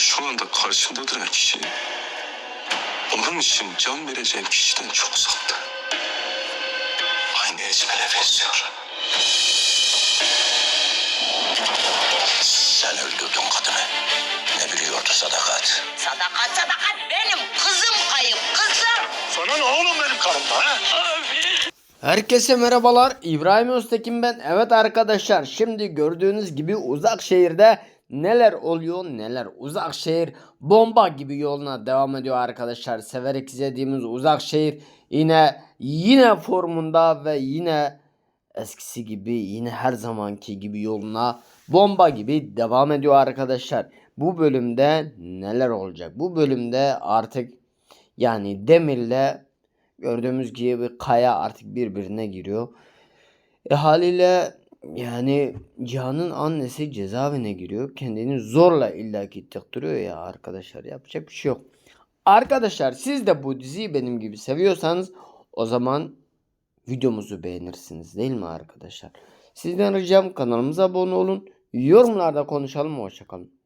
şu anda karşımda duran kişi onun için can vereceğim kişiden çok uzakta. Aynı Ecmel'e benziyor. Sen öldürdün kadını. Ne biliyordu sadakat? Sadakat sadakat benim kızım kayıp kızım. Sana ne oğlum benim karımda ha? Herkese merhabalar. İbrahim Öztekin ben. Evet arkadaşlar şimdi gördüğünüz gibi uzak şehirde neler oluyor neler. Uzak şehir bomba gibi yoluna devam ediyor arkadaşlar. Severek izlediğimiz uzak şehir yine yine formunda ve yine eskisi gibi yine her zamanki gibi yoluna bomba gibi devam ediyor arkadaşlar. Bu bölümde neler olacak? Bu bölümde artık yani Demir'le gördüğümüz gibi Kaya artık birbirine giriyor. E haliyle yani Cihan'ın annesi cezaevine giriyor. Kendini zorla illaki tıktırıyor ya arkadaşlar. Yapacak bir şey yok. Arkadaşlar siz de bu diziyi benim gibi seviyorsanız o zaman videomuzu beğenirsiniz değil mi arkadaşlar? Sizden ricam kanalımıza abone olun. Yorumlarda konuşalım. Hoşçakalın.